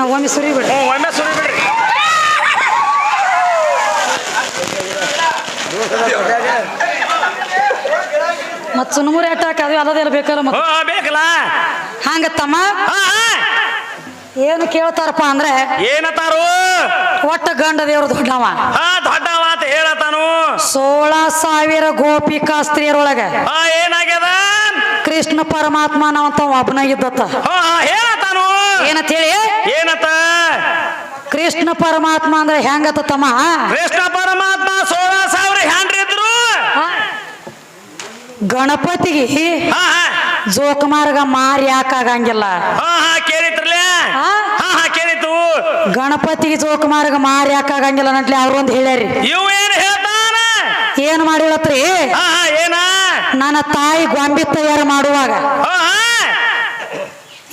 ಹಾ ಒಮ್ಮೆ ಸುರಿ ಹ್ಞೂ ಒಮ್ಮೆ ಸುರಿ ಬಿಡ್ರಿ ಮತ್ ಸುನಮೂರಿ ಅಟ್ಟಾಕ ಅದು ಅಲ್ಲದೆಲ್ಲ ಬೇಕಲ್ಲ ಮತ್? ಹ್ಞೂ ಬೇಕಲ್ಲ? ಹಂಗ ತಮ್ಮ. ಏನು ಕೇಳ್ತಾರಪ್ಪ ಅಂದ್ರೆ ಏನತ್ತಾರು? ಒಟ್ಟ ಗಂಡ ದೇವ್ರ ದೊಡ್ಡವ. ದೊಡ್ಡವ ಅಂತ ಹೇಳತಾನು ಸೋಳ ಸಾವಿರ ಗೋಪಿಕಾ ಸ್ತ್ರೀಯರೊಳಗ ಏನಾಗ್ಯದ? ಕೃಷ್ಣ ಪರಮಾತ್ಮ ನಾವಂತ ಒಬ್ಬನ ಇದ್ದತ್ತ. ಹಾ ಹಾ ಹೇಳತಾನು ಏನಂತ ಹೇಳಿ? ಏನತ? ಕೃಷ್ಣ ಪರಮಾತ್ಮ ಅಂದ್ರೆ ಹೆಂಗತ ತಮ್ಮ? ಕೃಷ್ಣ ಪರಮಾತ್ಮ ಸೋಳ ಸಾವಿರ ಹ್ಯಾಂಡ್ರಿ ಇದ್ರು. ಗಣಪತಿಗೆ ಜೋಕುಮಾರ್ಗ ಮಾರಿ ಯಾಕಾಗಂಗಿಲ್ಲ ಹಾ ಕೇಳಿತು. ಗಣಪತಿಗೆ ಜೋಕುಮಾರ್ಗ ಮಾರಿ ಯಾಕಾಗಂಗಿಲ್ಲ ನಟ್ಲಿ ಅವ್ರೊಂದು ಹೇಳ್ಯಾರಿ. ಇವು ಏನ್ ಹೇಳ್ತಾನ? ಏನ್ ಮಾಡಿಳತ್ರಿ ಏನ? ನನ್ನ ತಾಯಿ ಗೊಂಬಿ ತಯಾರು ಮಾಡುವಾಗ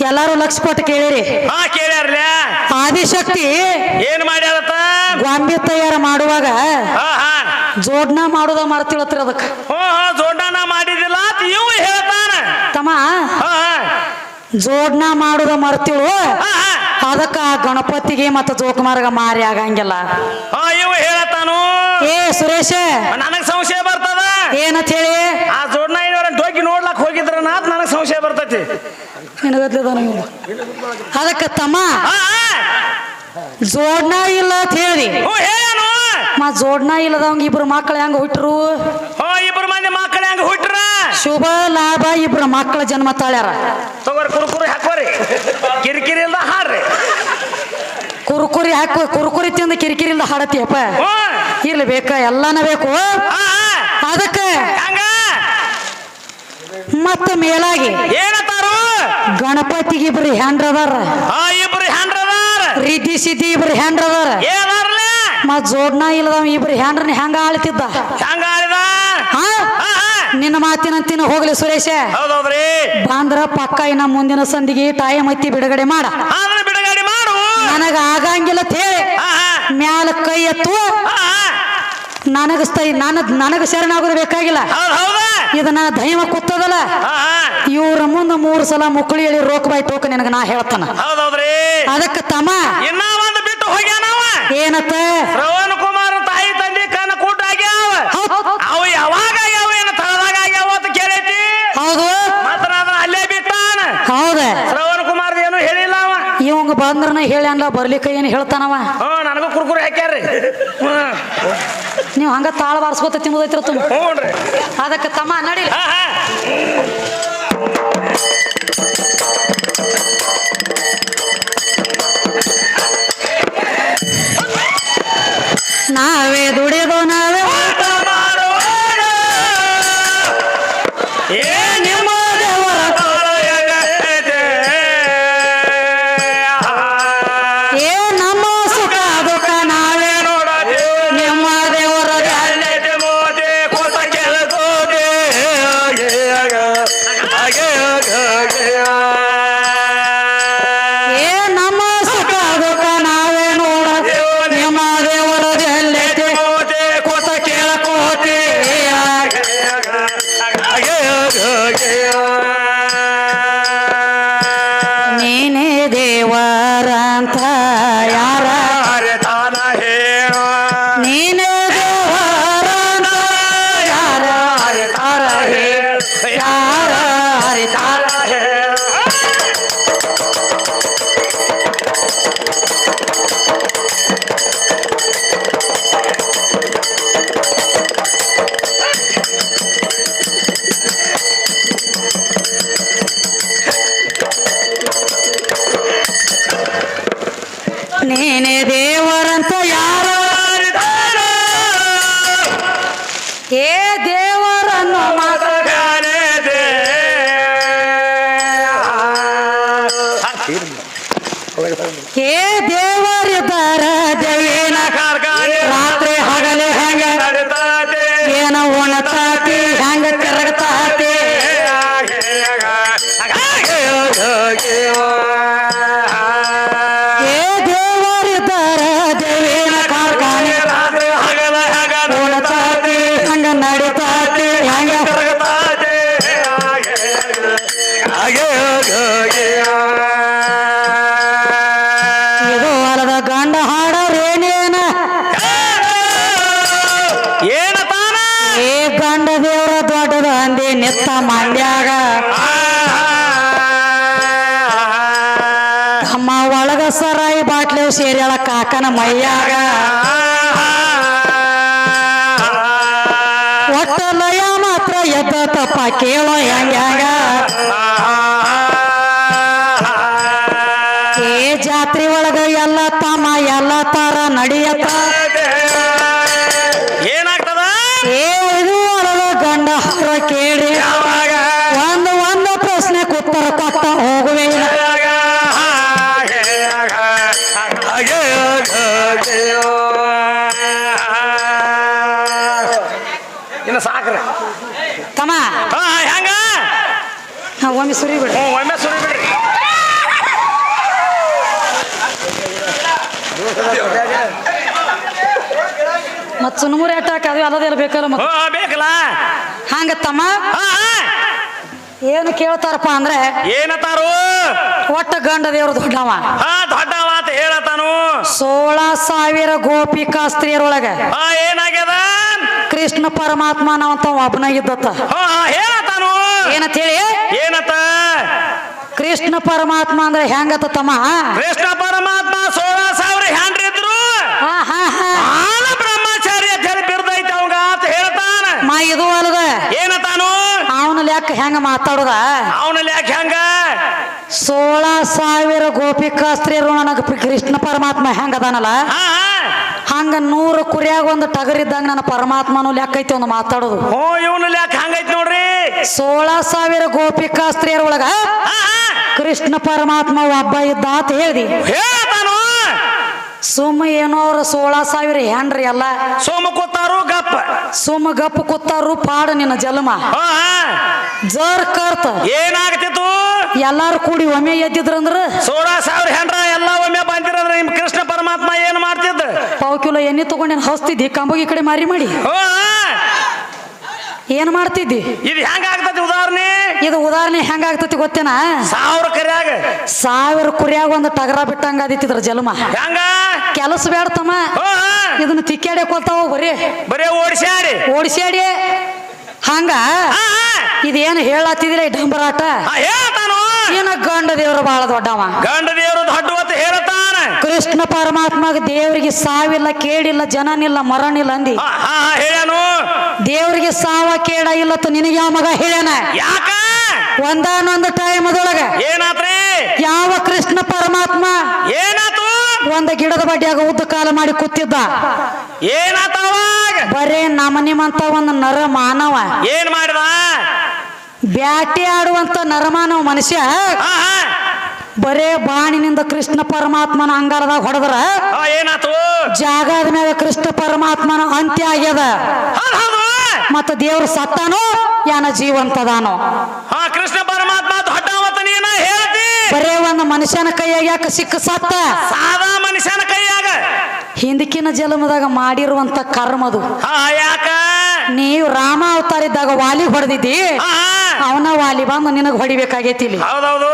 ಎಲ್ಲಾರು ಲಕ್ಷ ಕೊಟ್ಟು ಕೇಳಿರಿ. ಹಾ ಕೇಳ್ಯಾರ್ಲ. ಆದಿಶಕ್ತಿ ಏನ್ ಮಾಡ್ಯಾರತ್ತ ಗೊಂಬೆ ತಯಾರು ಮಾಡುವಾಗ ಹಾ ಹಾ. ಜೋಡ್ನ ಮಾಡುದ ಮರ್ತಿಳತ್ರ ಅದಕ್ಕ. ಜೋಡ್ನ ಹಾ ಮಾಡಿದಿಲ್ಲ ಅಂತ ಇವು ಹೇಳ್ತಾನ. ತಮ್ಮ ಹಾ ಜೋಡ್ನ ಮಾಡುದ ಮರ್ತಿಳು ಅದಕ್ಕ ಗಣಪತಿಗೆ ಮತ್ತ ಜೋಕುಮಾರ್ಗ ಮಾರಿ ಆಗಂಗಿಲ್ಲ. ಹಾ ಇವು ಹೇಳತಾನು ಏ ಸುರೇಶ. ನನಗ್ ಸಂಶಯ ಬರ್ತದ? ಏನಂತ ಹೇಳಿ? ಆ ಜೋಡ್ನ ಇವರ ಡೋಗಿ ನೋಡ್ಲಕ್ ಹೋಗಿದ್ರ ನನಗ್ ಸಂಶಯ ಬರ್ತೈತಿ. ನಿನಗತ್ಲಿದ ಅದಕ್ಕ ತಮ್ಮ. ಜೋಡ್ನ ಇಲ್ಲ ಅಂತ ಹೇಳಿ. ಮಾ ಜೋಡ್ನ ಇಲ್ಲದವಂಗ ಇಬ್ರು ಮಕ್ಕಳು ಹೆಂಗ ಹುಟ್ಟರು ಇಬ್ರು ಮಂದಿ ಮಕ್ಕಳು ಹೆಂಗ ಹುಟ್ರ? ಶುಭ ಲಾಭ ಇಬ್ರು ಮಕ್ಕಳ ಜನ್ಮ ತಾಳ್ಯಾರ. ತಗೋರಿ ಕುರುಕುರಿ ಹಾಕೋರಿ ಕಿರಿಕಿರಿ ಇಲ್ದ ಹಾಡ್ರಿ. ಕುರುಕುರಿ ಹಾಕು ಕುರುಕುರಿ ತಿಂದು ಕಿರಿಕಿರಿಲ್ದ ಹಾಡತಿಯಪ್ಪ? ಹ್ಞೂ. ಇರ್ಲಿ ಬೇಕ ಎಲ್ಲಾನ ಬೇಕು? ಅದಕ್ಕೆ. ಅದಕ್ಕ ಮತ್ತೆ ಮೇಲಾಗಿ ಏನತ್ತಾರು ಗಣಪತಿಗೆ ಇಬ್ರು ಹೆಂಡ್ರದಾರ. ಆ ಇಬ್ರು ಹ್ಯಾಂಡ್ರದಾರ ರಿದ್ದಿ ಸಿದ್ದಿ ಇಬ್ರು ಹೆಂಡ್ರದಾರ. ಏನಾರ್ಲೆ? ಮತ್ ಜೋಡ್ನ ಇಲ್ಲದವ ಇಬ್ರು ಹೆಂಡ್ರನ ಹೆಂಗ ಆಳ್ತಿದ್ದ? ಹೆಂಗ ಆಳಿದ? ಹಾ? ನಿನ್ನ ಮಾತಿನಂತಿನ ಹೋಗ್ಲಿ ಸುರೇಶ. ಹೌದೌದ್ರಿ. ಬಾಂದ್ರ ಪಕ್ಕ ಇನ್ನ ಮುಂದಿನ ಸಂದಿಗೆ ಟೈಮ್ ಐತಿ ಬಿಡುಗಡೆ ಮಾಡ. ಆದ್ರೆ ಬಿಡುಗಡೆ ಮಾಡು. ನನಗ ಆಗಂಗಿಲ್ಲ ಅಂತ ಹೇಳಿ. ಮ್ಯಾಲ ಕೈ ಎತ್ತು ನನಗ ಸ್ಥೈ ನನ್ನ ನನಗ ಶರಣಾಗೋದು ಬೇಕಾಗಿಲ್ಲ. ಹೌದ್ ಹೌದ. ಇದನ್ನ ದೈವ ಕೂತದಲ್ಲ ಇವ್ರ ಮುಂದ ಮೂರು ಸಲ ಮುಕ್ಕಳಿ ಹೇಳಿ ರೋಕ್ ಬಾಯ್ ಟೋಕ ನಿನಗ ನಾ ಹೇಳ್ತಾನ. ಹೌದೌದ್ರಿ. ಅದಕ್ಕ ತಮ್ಮ ಇನ್ನ ಒಂದು ಬಿಟ್ಟು ಹೋಗ್ಯಾನವ ಏನತ್ತ? ಶ್ರವಣ್ ಕುಮಾರ್ ತಾಯಿ ತಂದೆ ಕಣ್ಣ ಕೂಟ ಆಗ್ಯಾವ. ಅವು ಯಾವಾಗ ಆಗ್ಯಾವ ಏನು ತಳದಾಗ ಆಗ್ಯಾವ ಅಂತ ಕೇಳೈತಿ. ಹೌದು. ಮಾತ್ರ ಅದನ್ನ ಅಲ್ಲೇ ಬಿಟ್ಟಾನ. ಹೌದ. ಶ್ರವಣ ಕುಮಾರ್ದ ಏನು ಹೇಳಿಲ್ಲ ಅವ. ಇವಂಗ ಬಂದ್ರನ ಹೇಳ್ಯಾನ್ಲ ಬರ್ಲಿಕ್ಕೆ ಏನು ಹೇಳ್ತಾನವ. ಹ್ಞೂ ನನಗೂ ಕುರ್ಕುರಿ ಹಾಕ್ಯಾರ್ರಿ. ಹ್ಮ್. ನೀವು ಹಂಗ ತಾಳ ಬಾರಿಸ್ಕೊತ ತಿನ್ನೋದೈತ್ರ ತುಂಬ ಹ್ಞೂನ್ರಿ. ಅದಕ್ಕೆ ತಮ್ಮ ನಡಿ ಹಾ ಹಾ. ನಾವೇ ದುಡಿದು ನಾವೇ ಏ ದೇವರನ್ನು ಬಾಟ್ಲಿ ಸೇರ್ಯಾಳ ಕಾಕನ ಮೈಯಾಗ. ಒಟ್ಟ ಮಾತ್ರ ಎದ್ದ ತಪ್ಪ ಕೇಳೋ ಹೆಂಗ್ಯಾಗ. ಏ ಜಾತ್ರೆ ಒಳಗ ಎಲ್ಲ ತಮ್ಮ ಎಲ್ಲ ತರ ನಡಿಯತ್ತ ಒಮ್ಮೆ ಸುರಿ ಬಿಡ್ರಿ. ಹ್ಞೂ ಒಮ್ಮೆ ಸುರಿ ಬಿಡ್ರಿ. ಮತ್ ಸುನ್ಮೂರಿ ಅಟ್ಯಾಕ್ ಅದು ಅಲ್ಲದೆಲ್ಲ ಬೇಕಲ್ಲ ಮತ್? ಹ್ಞೂ ಬೇಕಲ್ಲ? ಹಂಗ ತಮ್ಮ. ಏನು ಕೇಳ್ತಾರಪ್ಪ ಅಂದ್ರೆ ಏನತಾರು ಒಟ್ಟ ಗಂಡ ದೇವ್ರ ದೊಡ್ಡವ. ಹಾ ದೊಡ್ಡ ಅಂತ ಹೇಳತಾನು ಸೋಳ ಸಾವಿರ ಗೋಪಿಕಾ ಸ್ತ್ರೀಯರೊಳಗ ಹಾ ಏನಾಗ್ಯದ? ಕೃಷ್ಣ ಪರಮಾತ್ಮ ನಾವಂತ ಒಬ್ಬನಾಗಿದ್ದತ್ತ ಹಾ ಹೇಳತಾನು ಏನಂತ ಹೇಳಿ? ಕೃಷ್ಣ ಪರಮಾತ್ಮ ಅಂದ್ರೆ ಹೆಂಗತ ತಮ್ಮ? ಕೃಷ್ಣ ಪರಮಾತ್ಮ ಸೋಳ ಸಾವಿರ ಹ್ಯಾಂಡ್ರಿದ್ರು ಹಾ ಆನ ಬ್ರಹ್ಮಚಾರಿ ಅಂತ ಹೇಳಿ ಬಿರ್ದೈತೆ ಅವಂಗ ಅಂತ ಹೇಳ್ತಾನ. ಮಾ ಇದು ಅಲ್ಗ. ಏನತಾನು? ಅವನ ಲೆಕ್ಕ ಹೆಂಗ ಮಾತಾಡುದ? ಅವನ ಲೆಕ್ಕ ಹೆಂಗ? ಸೋಳ ಸಾವಿರ ಗೋಪಿಕಾ ಸ್ತ್ರೀಯರು ನನಗ ಕೃಷ್ಣ ಪರಮಾತ್ಮ ಹೆಂಗದಾನಲ್ಲ ಹಂಗ ನೂರು ಕುರಿಯಾಗ ಒಂದು ಟಗರಿದ್ದಂಗ ನನ್ನ ಪರಮಾತ್ಮನು ಲೆಕ್ಕ ಐತಿ ಒಂದು ಮಾತಾಡೋದು. ಓ ಇವನು ಲೆಕ್ಕ ಹಂಗೈತಿ ನೋಡ್ರಿ? ಸೋಳ ಸಾವಿರ ಗೋಪಿಕಾ ಸ್ತ್ರೀಯರೊಳಗ ಹಾ ಹಾ. ಕೃಷ್ಣ ಪರಮಾತ್ಮ ಒಬ್ಬ ಇದ್ದ ಅಂತ ಹೇಳಿ ಸುಮ್ ಸುಮ್ಮ ಏನೋ ಅವ್ರ ಸೋಳ ಸಾವಿರ ಹೆಂಡ್ರಿ ಎಲ್ಲ ಸೋಮ ಕೂತಾರು ಗಪ್ಪ. ಸುಮ್ಮ ಗಪ್ಪ ಕೂತಾರು ಪಾಡ ನಿನ್ನ ಜನ್ಮ ಜರ್ ಕರ್ತ. ಏನಾಗ್ತಿತ್ತು? ಎಲ್ಲಾರು ಕೂಡಿ ಒಮ್ಮೆ ಎದ್ದಿದ್ರಂದ್ರ ಸೋಳ ಸಾವಿರ ಹೆಂಡ್ರ ಎಲ್ಲ ಒಮ್ಮೆ ಬಂದಿರಂದ್ರ ನಿಮ್ ಕೃಷ್ಣ ಪರಮಾತ್ಮ ಏನ್ ಮಾಡ್ತಿದ್ದ? ಪಾವ್ ಕಿಲೋ ಎಣ್ಣೆ ತಗೊಂಡೇನು ಹಸ್ತಿದ್ದಿ ಕಂಬಗಿ ಕಡೆ ಮಾರಿ ಮಾಡಿ. ಏನ್ ಮಾಡ್ತಿದ್ದಿ? ಇದು ಹೆಂಗ ಇದು ಉದಾಹರಣೆ ಹೆಂಗಾಗ್ತತಿ ಗೊತ್ತೇನ? ಸಾವಿರ ಕುರಿಯಾಗ. ಸಾವಿರ ಕುರಿಯಾಗ ಒಂದು ಟಗರ ಬಿಟ್ಟಂಗ ಆದಿತ್ತಿದ್ರ ಜಲಮ. ಹೆಂಗ? ಕೆಲಸ ಬೇಡ ತಮ್ಮ. ಇದನ್ನ ತಿಕ್ಕಾಡಿ ಕೊಲ್ತಾವ ಬರೀ. ಬರೇ ಓಡಿಸ್ಯಾಡಿ. ಓಡಿಸ್ಯಾಡಿ. ಹಂಗ. ಇದೇನು ಹೇಳತ್ತಿದಿಲ್ಲ ಈ ಡಂಬರಾಟ? ಏನ ಗಂಡ ದೇವ್ರು ಬಹಳ ದೊಡ್ಡವ. ಗಂಡ ದೇವರು ದೊಡ್ಡ ಹೇಳ್ತಾನ. ಕೃಷ್ಣ ಪರಮಾತ್ಮಗ ದೇವರಿಗೆ ಸಾವಿಲ್ಲ ಕೇಡಿಲ್ಲ ಜನನಿಲ್ಲ ಮರಣಿಲ್ಲ ಅಂದಿ. ಹೇಳನು ದೇವರಿಗೆ ಸಾವ ಕೇಡ ಇಲ್ಲ ನಿನಗೆ ಯಾವ ಮಗ ಹೇಳ್ಯಾನ? ಯಾಕ? ಒಂದಾನೊಂದು ಟೈಮದೊಳಗೆ ಏನಾದ್ರೆ ಏನಾತ್ರಿ? ಯಾವ ಕೃಷ್ಣ ಪರಮಾತ್ಮ ಏನಾತು? ಒಂದ ಗಿಡದ ಬಡ್ಡಿಯಾಗ ಉದ್ದ ಕಾಲ ಮಾಡಿ ಕೂತಿದ್ದ. ಏನಾತ ಬರೇ ನಮ್ಮ ನಿಮ್ಮಂತ ಒಂದು ನರ ಮಾನವ ಏನ್ ಮಾಡಿದ? ಬ್ಯಾಟಿ ಆಡುವಂತ ನರಮಾನವ ಮನುಷ್ಯ. ಬರೇ ಬಾಣಿನಿಂದ ಕೃಷ್ಣ ಪರಮಾತ್ಮನ ಅಂಗಾರದಾಗ ಹೊಡೆದ್ರ. ಏನಾಯ್ತು ಏನಾತು? ಜಾಗದ ಮೇಲೆ ಕೃಷ್ಣ ಪರಮಾತ್ಮನ ಅಂತ್ಯ ಆಗ್ಯದ. ಮತ್ತ ದೇವ್ರ ಸತ್ತಾನೋ? ಯಾನ ಜೀವಂತದಾನೋ? ಹಾ ಕೃಷ್ಣ ಪರಮಾತ್ಮ ದೊಡ್ಡ ಹೊತ್ತು ನೀನ ಹೇಳ್ತಿ. ಬರೇ ಒಂದು ಮನುಷ್ಯನ ಕೈಯಾಗ ಯಾಕೆ ಸಿಕ್ಕ ಸತ್ತ? ಸಾದಾ ಮನುಷ್ಯನ ಕೈಯಾಗ. ಹಿಂದಕಿನ ಜನ್ಮದಾಗ ಮಾಡಿರುವಂತ ಕರ್ಮದು ಹಾ ಯಾಕ? ನೀವು ರಾಮ ಅವತಾರ ಇದ್ದಾಗ ವಾಲಿ ಹೊಡೆದಿದ್ದಿ. ಅವನ ವಾಲಿ ಬಂದು ನಿನಗೆ ಹೊಡಿಬೇಕಾಗೈತಿ ಇಲ್ಲಿ. ಹೌದೌದು.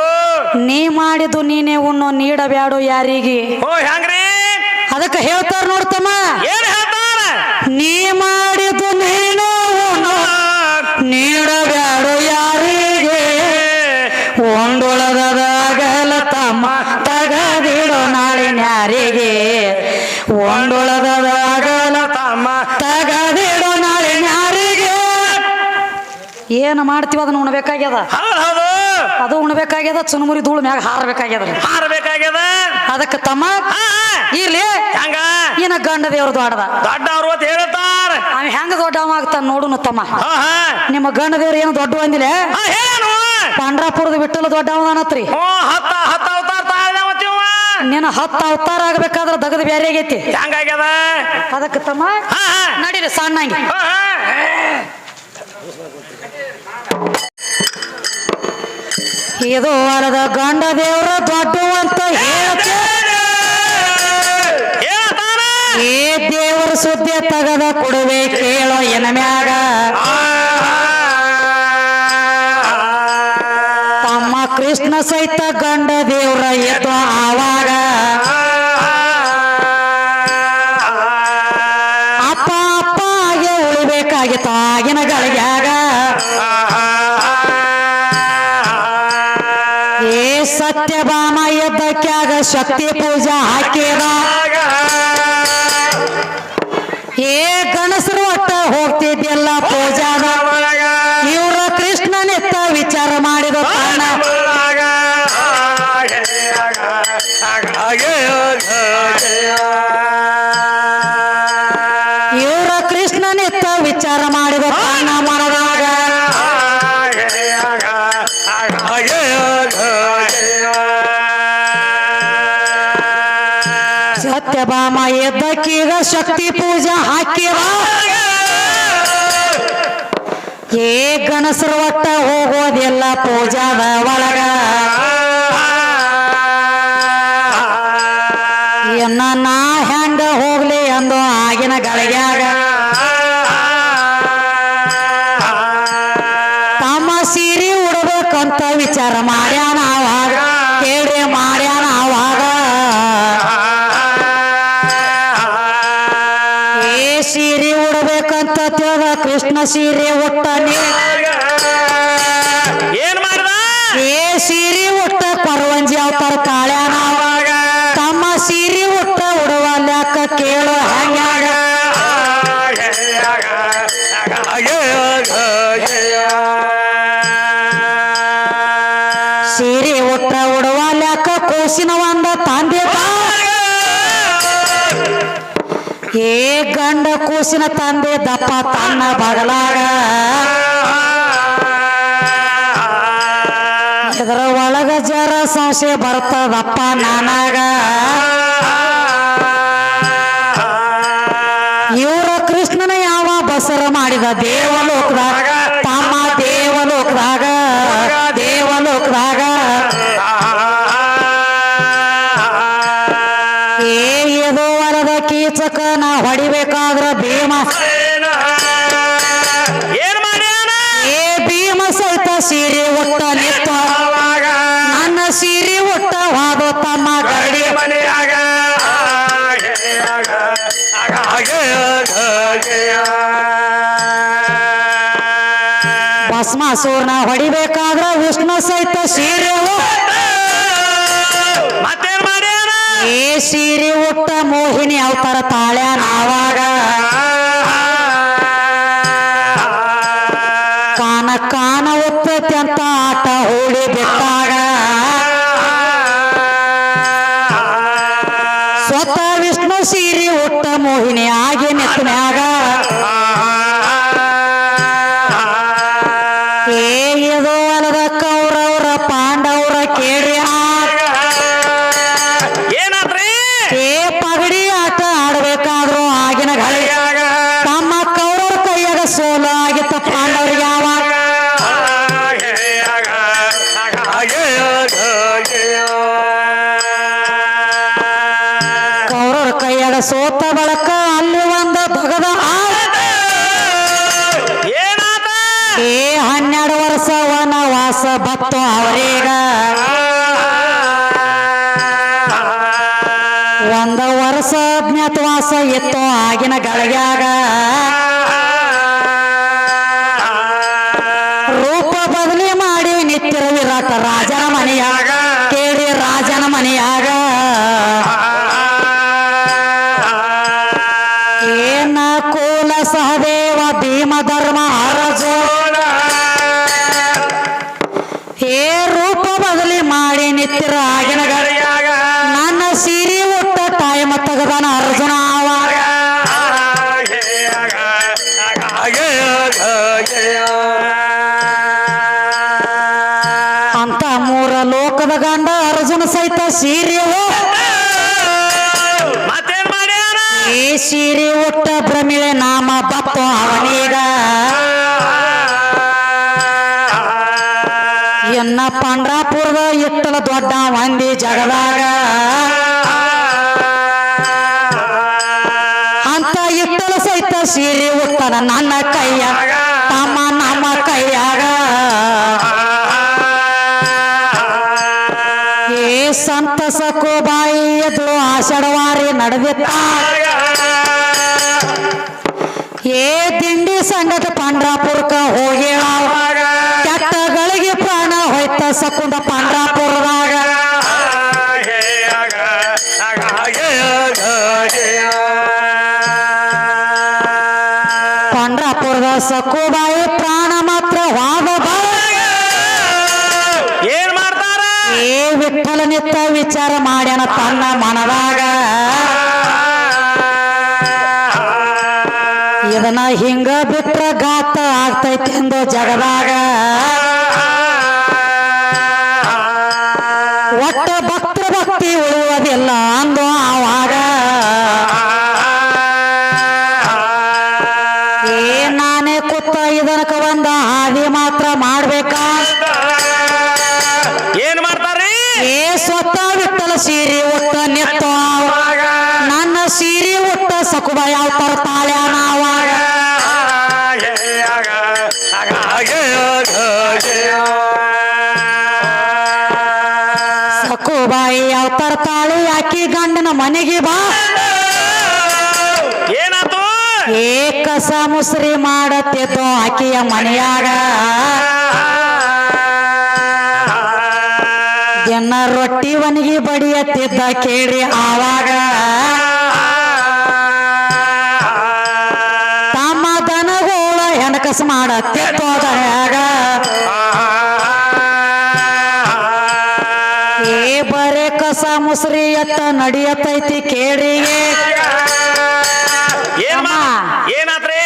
ನೀ ಮಾಡಿದ್ದು ನೀನೇ ಉಣ್ಣು ನೀಡಬ್ಯಾಡು ಯಾರಿಗೆ? ಓ ಹೆಂಗ್ರಿ ಅದಕ್ಕೆ ಹೇಳ್ತಾರ ನೋಡ್ತಮ್ಮ ಏನ್ ಹೇಳ್ತಾರ? ನೀ ಮಾಡಿದ್ದು ನೀನು ನೀಡಬ್ಯಾಡು ಯಾರಿಗೆ? ಒಂಡೊಳದಾಗಲ ತಮ್ಮ ತಗದಿಡು ನಾಳಿನ ಯಾರಿಗೆ? ಒಂಡೊಳದಾಗಲ ತಮ್ಮ ತಗದಿಡು ನಾಳಿನ ಯಾರಿಗೆ? ಏನು ಮಾಡ್ತೀವಿ ಅದನ್ನ ಉಣ್ಬೇಕಾಗ್ಯದ? ಅದು ಉಣ್ಬೇಕಾಗ್ಯದ? ಚುನುಮುರಿ ಧೂಳು ಮ್ಯಾಗ ಹಾರಬೇಕಾಗ್ಯದ ಹಾರಬೇಕಾಗ್ಯದ? ಅದಕ್ಕೆ ತಮ್ಮ. ಇರ್ಲಿ. ಹೆಂಗ? ಗಂಡ ದೇವ್ರ ದೊಡ್ಡದ. ದೊಡ್ಡ ಹೇಳ್ತಾರ ಅವ ಹೆಂಗ ದೊಡ್ಡವ ಆಗ್ತಾನ ನೋಡುನು ತಮ್ಮ. ನಿಮ್ಮ ಗಂಡ ದೇವ್ರ ಏನು ದೊಡ್ಡ ಅಂದಿಲ್ಲ ಹೇಳೇನು ಪಾಂಡ್ರಾಪುರದ ಬಿಟ್ಟಲು ಅವತಾರ ತಾಳ್ದವತ್ತಿವ ನಿನ್ನ ಹತ್ತು ಅವತಾರ ಆಗ್ಬೇಕಾದ್ರ ದಗದ ಬ್ಯಾರೆ ಆಗೈತಿ. ಹೆಂಗಾಗ್ಯದ ಅದಕ್ಕೆ ತಮ್ಮ ನಡೀರಿ ಸಣ್ಣಂಗಿ. ಇದು ವಾರದ ಗಂಡ ದೇವ್ರ ದೊಡ್ಡವಂತ ಹೇಳ್ತೆ. ಸುದ್ದಿ ತಗದ ಕೊಡುವೆ ಕೇಳೋ ಎನ ಮ್ಯಾಗ. ತಮ್ಮ ಕೃಷ್ಣ ಸಹಿತ ಗಂಡ ದೇವ್ರ ಎದ್ದು ಆವಾಗ. ಅಪ್ಪ ಅಪ್ಪ ಹಾಗೆ ಉಳಿಬೇಕಾಗಿತ್ತ ಆಗಿನ ಗಳಿಗ್ಯಾಗ. ಏ ಸತ್ಯಭಾಮ ಎದ್ದಕ್ಕಾಗ ಶಕ್ತಿ ಪೂಜಾ ಏ ಗಣಸರು ಅಟ್ಟ ಹೋಗ್ತಿದ್ಯಲ್ಲ ಪೂಜಾದ ಎದ್ದಕ್ಕೀಗ ಶಕ್ತಿ ಪೂಜಾ ಹಾಕಿರ? ಏ ಗಣಸರು ಒಟ್ಟ ಹೋಗೋದಿಲ್ಲ ಪೂಜಾದ ಒಳಗ? ಉಟ್ಟನೆ ಏನ್ ಕೂಸಿನ ತಂದೆ ದಪ್ಪ ತನ್ನ ಬಗಲಾಗ. ಇದರ ಒಳಗ ಜರ ಸಂಶಯ ಬರ್ತದಪ್ಪ ನಾನಾಗ. ಇವರ ಕೃಷ್ಣನ ಯಾವ ಬಸರ ಮಾಡಿದ ದೇವಲೋಕದಾಗ ಭಸ್ಮಾಸೂರ್ನ ಹೊಡಿಬೇಕಾದ್ರ ವಿಷ್ಣು ಸಹಿತ ಸೀರೆ ಏ ಸೀರೆ ಉಟ್ಟ ಮೋಹಿನಿ ಅವತಾರ ತಾಳ್ಯ ನಾವಾಗ ಕಾನ ಕಾನ ಉತ್ತತಿ ಅಂತ ಆಟ ಹೋಳಿ ಬಿಟ್ಟಾಗ. ಸ್ವತಃ ವಿಷ್ಣು ಸೀರೆ ಉಟ್ಟ ಮೋಹಿನಿ ಆಗಿ ನಿತ್ನ್ಯಾಗ. ವನವಾಸ ಬತ್ತು ಒಂದ ವರ್ಷ ಅಜ್ಞಾತವಾಸ ಇತ್ತು ಆಗಿನ ಗಳಿಗ್ಯಾಗ ರೂಪ ಬದಲಿ ಮಾಡಿ ನಿತ್ಯರ ವಿರಾಟ ರಾಜನ ಸೀರೆ ಮತ್ತೇನ್ ಮಾಡ್ಯಾನ ಈ ಸೀರೆ ಉಟ್ಟ ಭ್ರಮಿಳೆ ನಾಮ ಬಪ್ಪ ಅವನೀಗ. ಎನ್ನ ಪಂಡ್ರಾಪುರದ ಇಟ್ಟಲ ದೊಡ್ಡ ಮಂದಿ ಜಗದಾಗ. ಅಂತ ಇಟ್ಟಲ ಸಹಿತ ಸೀರೆ ಉಟ್ಟನ ನನ್ನ ಕೈಯ ನಡಬೇಕ ಏ ತಿಂಡಿ ಸಂಗತ ಪಾಂಡ್ರಾಪುರಕ ಹೋಗ್ಯಾವ ಕೆಟ್ಟಗಳಿಗೆ ಪ್ರಾಣ ಹೋಯ್ತ ಸಕುಂಡ ಪಾಂಡ್ರಾಪುರದಾಗ. ಪಾಂಡ್ರಾಪುರದ ಸಕುಬಾಯಿ ಪ್ರಾಣ ಮಾತ್ರ ವಾದ ಏನ್ ಮಾಡ್ತಾರ? ಏ ವಿಠಲನಿತ್ತ ವಿಚಾರ ಮಾಡ್ಯಾನ ತನ್ನ ಮನದಾಗ. ಇದನ್ನ ಹಿಂಗ ಬಿಟ್ರ ಗಾತ ಆಗ್ತೈತಿ ಎಂದು ಜಗದಾಗ. ಒಟ್ಟ ಭಕ್ತ ಭಕ್ತಿ ಉಳುವುದಿಲ್ಲ ಅಂದು ಆವಾಗ. ಏ ನಾನೇ ಕೂತ ಇದನಕ ಒಂದ ಹಾದಿ ಮಾತ್ರ ಮಾಡ್ಬೇಕಾ? ಏನ್ ಮಾಡ್ತಾರಿ ಏ ಸ್ವತಃ ವಿಠಲ ಸೀರೆ ಒತ್ತ ನೆತ್ತ. ನನ್ನ ಸೀರೆ ಒತ್ತ ಸಕುಬ ಯಾವ ಮನೆಗೆ ಬಾ. ಏನಾತು? ಏ ಕಸ ಮುಸ್ರಿ ತೋ ಆಕೆಯ ಮನೆಯಾಗ. ಎನ್ನ ರೊಟ್ಟಿ ಒಣಗಿ ಬಡಿಯತ್ತಿದ್ದ ಕೇಳಿ ಆವಾಗ. ತಮ್ಮ ದನಗೋಳ ಹೆಣಕಸ ಮಾಡತ್ತಿತ್ತು ಅದರಾಗ ಎತ್ತ ನಡಿಯತೈತಿ. ಮಾ- ಏನಾತ್ರಿ?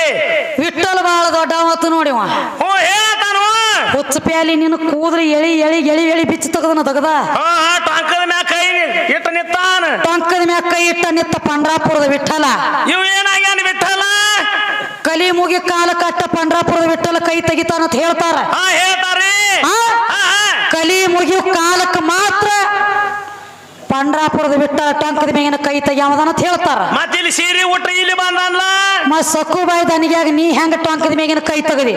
ವಿಠಲ್ ಬಾಳ ದೊಡ್ಡ ಮತ್ತು ನೋಡಿವ ಹುಚ್ಚ ಪ್ಯಾಲಿ ನಿನ್ನ ಕೂದ್ರಿ ಎಳಿ ಎಳಿ ಎಳಿ ಎಳಿ ಬಿಚ್ಚಿ ತಗದನ ತೆಗದ. ಟಂಕದ ಮ್ಯಾಗ ಕೈ ಇಟ್ಟು ನಿತ್ತಾನ ಟಂಕದ ಮ್ಯಾಗ ಕೈ ಇಟ್ಟ ನಿತ್ತ ಪಂಡ್ರಾಪುರದ ವಿಠಲ ಇವ್ ಏನಾಗ್ಯಾನ ವಿಠಲ ಕಲಿ ಮುಗಿ ಕಾಲ ಕಟ್ಟ ಪಂಡ್ರಾಪುರದ ವಿಠಲ ಕೈ ತೆಗಿತಾನಂತ ಹೇಳ್ತಾರ. ಹಾ ಹೇಳ್ತಾರ್ರಿ. ಆ? ಹಾ ಹಾ. ಕಲಿ ಮುಗಿ ಕಾಲಕ್ಕೆ ಮಾತ್ರ ಪಂಡ್ರಾಪುರದ ಬಿಟ್ಟ ಟಂಕದ ಮೇಗಿನ ಕೈ ತೆಗಿಯವದನಂತ ಹೇಳ್ತಾರ. ಮತ್ತೆ ಇಲ್ಲಿ ಸೀರೆ ಉಟ್ರಿ ಇಲ್ಲಿ ಬಂದಲ್ಲ. ಮ ಸಕ್ಕು ಬಾಯಿ ದನಿಗ್ಯಾಗ ನೀ ಹೆಂಗ ಟಂಕದ ಮೇಗಿನ ಕೈ ತೆಗದಿ?